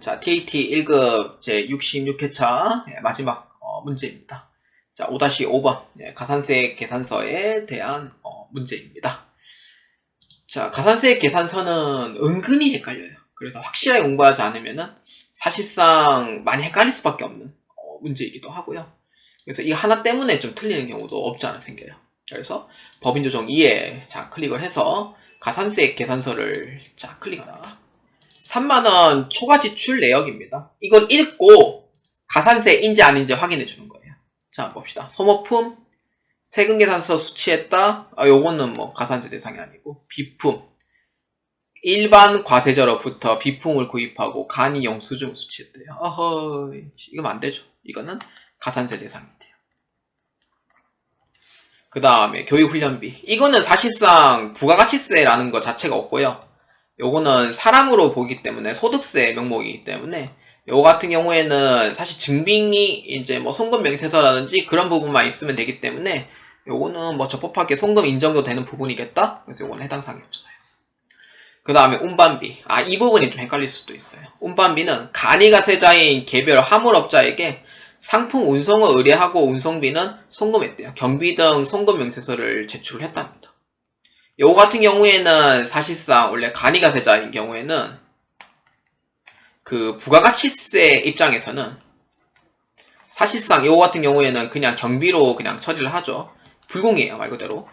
자, TAT 1급 제 66회차 예, 마지막 어, 문제입니다. 자, 5-5번 예, 가산세 계산서에 대한 어, 문제입니다. 자, 가산세 계산서는 은근히 헷갈려요. 그래서 확실하게 공부하지 않으면은 사실상 많이 헷갈릴 수밖에 없는 어, 문제이기도 하고요. 그래서 이 하나 때문에 좀 틀리는 경우도 없지 않아 생겨요. 그래서 법인 조정 2에 자 클릭을 해서 가산세 계산서를 자 클릭하다가 3만원 초과 지출 내역입니다. 이걸 읽고 가산세 인지 아닌지 확인해 주는 거예요. 자, 봅시다. 소모품, 세금 계산서 수취했다. 아, 요거는 뭐 가산세 대상이 아니고 비품. 일반 과세자로부터 비품을 구입하고 간이 영수증 수취했대요. 어허, 이건 안 되죠. 이거는 가산세 대상이 돼요. 그 다음에 교육훈련비. 이거는 사실상 부가가치세라는 것 자체가 없고요. 요거는 사람으로 보기 때문에 소득세 명목이기 때문에 요 같은 경우에는 사실 증빙이 이제 뭐 송금 명세서라든지 그런 부분만 있으면 되기 때문에 요거는 뭐 적법하게 송금 인정도 되는 부분이겠다. 그래서 요거는 해당 사항이 없어요. 그 다음에 운반비. 아, 이 부분이 좀 헷갈릴 수도 있어요. 운반비는 간이가 세자인 개별 화물업자에게 상품 운송을 의뢰하고 운송비는 송금했대요. 경비 등 송금 명세서를 제출을 했답니다. 요거 같은 경우에는 사실상 원래 간이가 세자인 경우에는 그 부가가치세 입장에서는 사실상 요거 같은 경우에는 그냥 경비로 그냥 처리를 하죠. 불공이에요 말 그대로.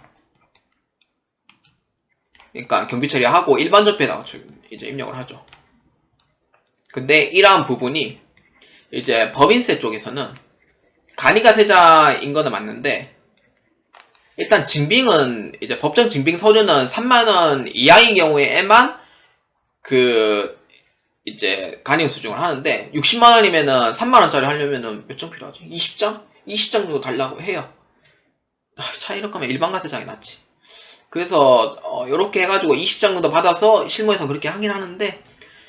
그러니까 경비 처리하고 일반 접회에다가 이제 입력을 하죠. 근데 이러한 부분이 이제 법인세 쪽에서는 간이가 세자인 거는 맞는데 일단 증빙은 이제 법정 증빙 서류는 3만 원 이하인 경우에만 그 이제 간이응 수증을 하는데 60만 원이면은 3만 원짜리 하려면은 몇 장 필요하지? 20장? 20장 정도 달라고 해요. 아, 차 이럴 거면 일반 가세장이 낫지. 그래서 어, 이렇게 해가지고 20장 정도 받아서 실무에서 그렇게 하긴 하는데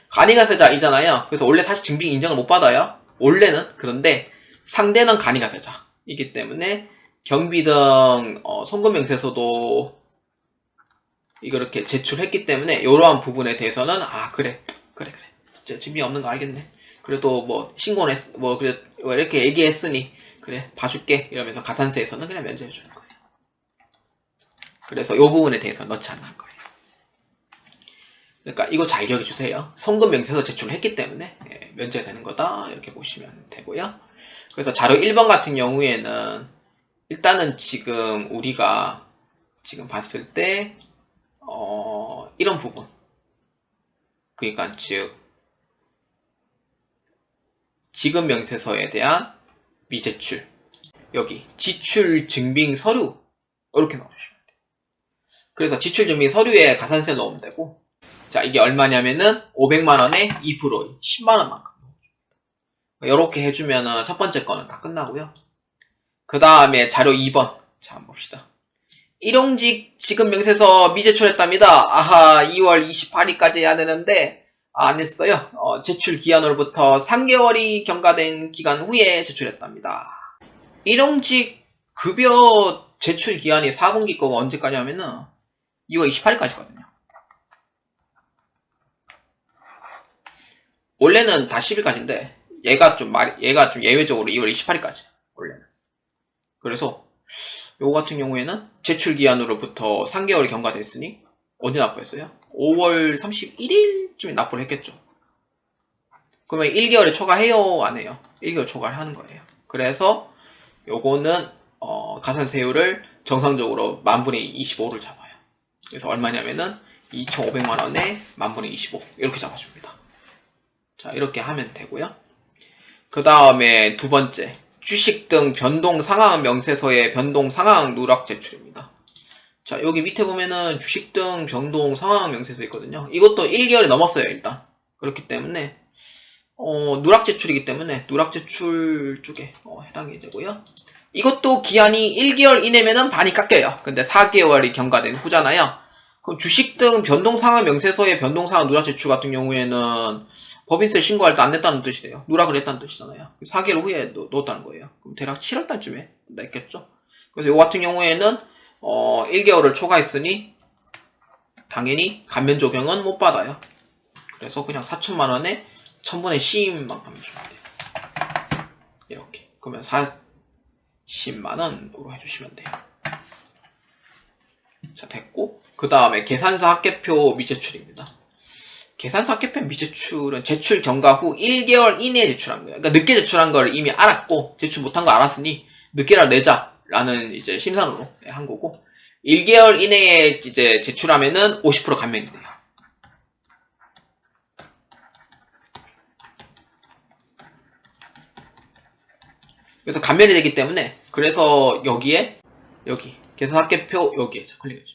간이가세자이잖아요. 그래서 원래 사실 증빙 인정을 못 받아요. 원래는 그런데 상대는 간이가세자이기 때문에 경비 등 어, 송금명세서도 이렇게 제출했기 때문에 이러한 부분에 대해서는 아 그래 그래 그래. 진짜 증빙 없는 거 알겠네. 그래도 뭐 신고는 했, 뭐 그래 뭐 이렇게 얘기했으니 그래 봐줄게. 이러면서 가산세에서는 그냥 면제해 주는 거예요. 그래서 이 부분에 대해서 넣지 않는 거예요. 그러니까 이거 잘 기억해 주세요. 송금 명세서 제출했기 때문에 예, 면제되는 거다. 이렇게 보시면 되고요. 그래서 자료 1번 같은 경우에는 일단은 지금 우리가 지금 봤을 때, 어, 이런 부분. 그러니까 즉, 지급 명세서에 대한 미제출. 여기, 지출 증빙 서류. 이렇게 넣어주시면 돼요. 그래서 지출 증빙 서류에 가산세 넣으면 되고, 자, 이게 얼마냐면은 500만 원에 2% 10만 원만큼 넣어줍니다. 이렇게 해주면은 첫 번째 거는 다 끝나고요. 그 다음에 자료 2번. 자, 한번 봅시다. 일용직 지급 명세서 미제 출했답니다. 아하, 2월 28일까지 해야 되는데, 안 했어요. 어, 제출 기한으로부터 3개월이 경과된 기간 후에 제출했답니다. 일용직 급여 제출 기한이 4분기 거가 언제까지 하면은 2월 28일까지거든요. 원래는 다 10일까지인데, 얘가 좀 말, 얘가 좀 예외적으로 2월 28일까지. 원래는. 그래서 요거 같은 경우에는 제출 기한으로부터 3개월이 경과됐으니 언제 납부했어요? 5월 31일쯤에 납부를 했겠죠. 그러면 1개월에 초과해요? 안 해요? 1개월 초과를 하는 거예요. 그래서 요거는 어, 가산세율을 정상적으로 만분의 25를 잡아요. 그래서 얼마냐면은 2,500만 원에 만분의 25 이렇게 잡아줍니다. 자 이렇게 하면 되고요. 그 다음에 두 번째 주식 등 변동 상황 명세서의 변동 상황 누락 제출입니다. 자, 여기 밑에 보면은 주식 등 변동 상황 명세서 있거든요. 이것도 1개월이 넘었어요, 일단. 그렇기 때문에, 어, 누락 제출이기 때문에 누락 제출 쪽에 어, 해당이 되고요. 이것도 기한이 1개월 이내면은 반이 깎여요. 근데 4개월이 경과된 후잖아요. 그럼 주식 등 변동 상황 명세서의 변동 상황 누락 제출 같은 경우에는 법인세 신고할 때 안 냈다는 뜻이 돼요. 누락을 했다는 뜻이잖아요. 4개월 후에 넣었다는 거예요. 그럼 대략 7월 달쯤에 냈겠죠. 그래서 이 같은 경우에는 어 1개월을 초과했으니 당연히 감면 적용은 못 받아요. 그래서 그냥 4천만 원에 1000분의 10만큼 주면 돼요. 이렇게. 그러면 40만 원으로 해주시면 돼요. 자, 됐고. 그 다음에 계산서 합계표 미제출입니다. 계산서 합계표 미제출은 제출 경과 후 1개월 이내에 제출한 거예요. 그러니까 늦게 제출한 걸 이미 알았고, 제출 못한 거 알았으니, 늦게라도 내자라는 이제 심산으로 한 거고, 1개월 이내에 이제 제출하면은 50% 감면이 돼요. 그래서 감면이 되기 때문에 그래서 여기에 여기 계산 합계표 여기에 자 클릭해줘.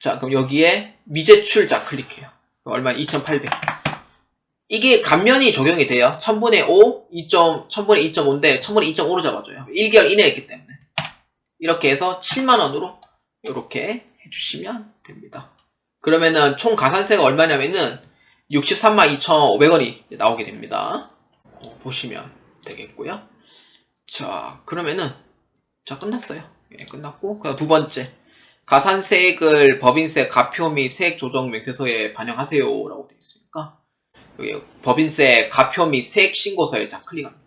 자 그럼 여기에 미제출 자 클릭해요. 얼마 2,800. 이게 감면이 적용이 돼요. 1000분의 5, 2. 1000분의 2.5인데 1000분의 2.5로 잡아줘요. 1개월 이내에 했기 때문에. 이렇게 해서 7만원으로 이렇게 해주시면 됩니다. 그러면은 총 가산세가 얼마냐면은 63만 2,500원이 나오게 됩니다. 어, 보시면 되겠고요. 자, 그러면은 자 끝났어요. 예, 끝났고 그다음 두 번째 가산세액을 법인세 가표 및 세액 조정 명세서에 반영하세요라고 되어 있으니까 여기 법인세 가표 및 세액 신고서에 자 클릭합니다.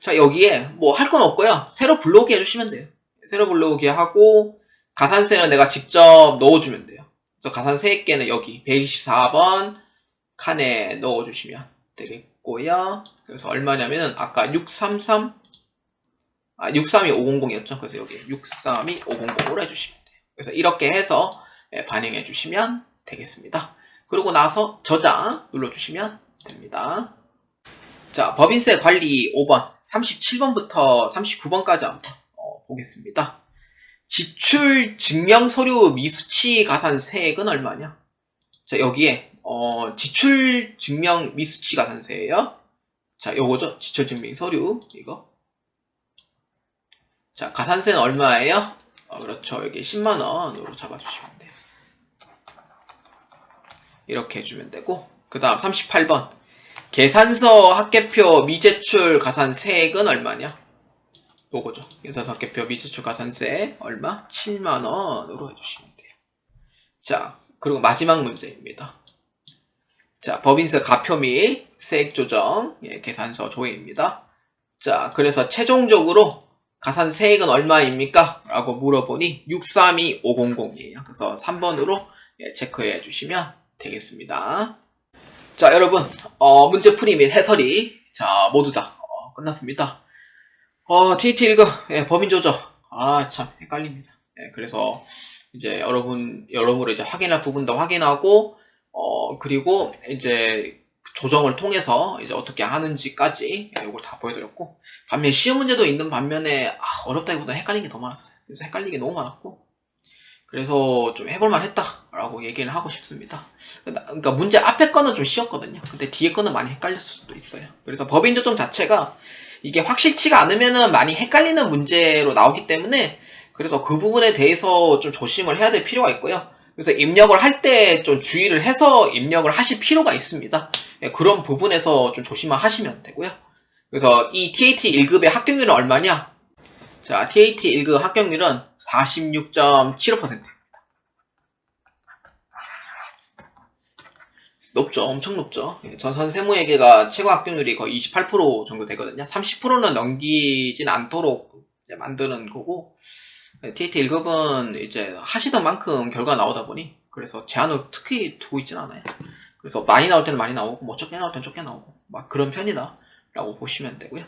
자 여기에 뭐 할 건 없고요. 새로 불러오기 해주시면 돼요. 새로 불러오기 하고 가산세는 내가 직접 넣어주면 돼요. 그래서 가산세액계는 여기 124번 칸에 넣어주시면 되겠고요. 그래서 얼마냐면은 아까 633 아, 632500이었죠. 그래서 여기 632500으로 해주시면 돼요. 그래서 이렇게 해서 예, 반영해 주시면 되겠습니다. 그러고 나서 저장 눌러주시면 됩니다. 자, 법인세 관리 5번, 37번부터 39번까지 한번 어, 보겠습니다. 지출 증명 서류 미수치 가산 세액은 얼마냐? 자, 여기에 어, 지출 증명 미수치 가산세예요. 자, 요거죠. 지출 증명 서류 이거. 자, 가산세는 얼마예요? 어, 그렇죠. 여기 10만 원으로 잡아주시면 돼요. 이렇게 해주면 되고 그 다음 38번 계산서 합계표 미제출 가산세액은 얼마냐? 요거죠. 계산서 합계표 미제출 가산세 얼마? 7만 원으로 해주시면 돼요. 자, 그리고 마지막 문제입니다. 자, 법인세 가표 및 세액 조정 예, 계산서 조회입니다. 자, 그래서 최종적으로 가산 세액은 얼마입니까? 라고 물어보니 632500이에요. 그래서 3번으로 예, 체크해 주시면 되겠습니다. 자, 여러분, 어, 문제 풀이 및 해설이 자 모두 다 어, 끝났습니다. 어, TT 1급 예, 법인 조정 아 참 헷갈립니다. 예, 그래서 이제 여러분 여러분으로 이제 확인할 부분도 확인하고 어 그리고 이제 조정을 통해서 이제 어떻게 하는지까지 예, 이걸 다 보여드렸고 반면 시험 문제도 있는 반면에 아, 어렵다기보다 헷갈리는 게 더 많았어요. 그래서 헷갈리는 게 너무 많았고 그래서 좀 해볼만 했다라고 얘기를 하고 싶습니다. 그러니까 문제 앞에 거는 좀 쉬웠거든요. 근데 뒤에 거는 많이 헷갈릴 수도 있어요. 그래서 법인 조정 자체가 이게 확실치가 않으면은 많이 헷갈리는 문제로 나오기 때문에 그래서 그 부분에 대해서 좀 조심을 해야 될 필요가 있고요. 그래서 입력을 할 때 좀 주의를 해서 입력을 하실 필요가 있습니다. 예, 그런 부분에서 좀 조심을 하시면 되고요. 그래서 이 TAT 1급의 합격률은 얼마냐? 자, TAT 1급 합격률은 46.75%입니다. 높죠. 엄청 높죠. 예, 전선 세무회계가 최고 합격률이 거의 28% 정도 되거든요. 30%는 넘기진 않도록 만드는 거고, TAT 1급은 이제 하시던 만큼 결과 나오다 보니, 그래서 제한을 특히 두고 있진 않아요. 그래서 많이 나올 때는 많이 나오고, 뭐 적게 나올 때는 적게 나오고, 막 그런 편이다. 라고 보시면 되고요.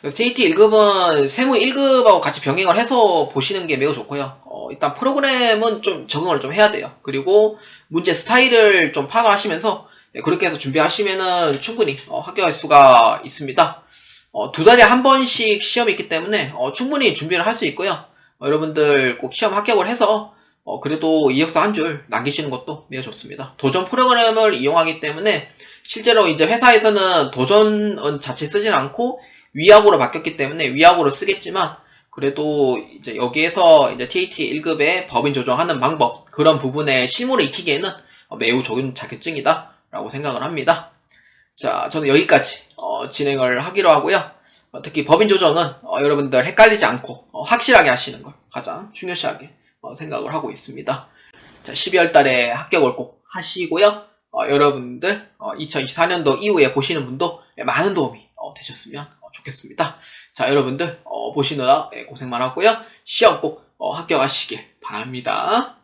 그래서 TAT 1급은 세무 1급하고 같이 병행을 해서 보시는 게 매우 좋고요. 어, 일단 프로그램은 좀 적응을 좀 해야 돼요. 그리고 문제 스타일을 좀 파악을 하시면서 예, 그렇게 해서 준비하시면은 충분히 어, 합격할 수가 있습니다. 어, 두 달에 한 번씩 시험이 있기 때문에 어, 충분히 준비를 할 수 있고요. 어, 여러분들 꼭 시험 합격을 해서 어, 그래도 이력서 한 줄 남기시는 것도 매우 좋습니다. 도전 프로그램을 이용하기 때문에 실제로 이제 회사에서는 도전 자체 쓰진 않고 위약으로 바뀌었기 때문에 위약으로 쓰겠지만 그래도 이제 여기에서 이제 TAT 1급의 법인 조정하는 방법 그런 부분에 실무를 익히기에는 매우 좋은 자격증이다 라고 생각을 합니다. 자, 저는 여기까지 어, 진행을 하기로 하고요. 어, 특히 법인 조정은 어, 여러분들 헷갈리지 않고 어, 확실하게 하시는 걸 가장 중요시하게 어, 생각을 하고 있습니다. 자, 12월 달에 합격을 꼭 하시고요. 어, 여러분들 2024년도 이후에 보시는 분도 예, 많은 도움이 어, 되셨으면 어, 좋겠습니다. 자, 여러분들 어, 보시느라 예, 고생 많았고요. 시험 꼭 어, 합격하시길 바랍니다.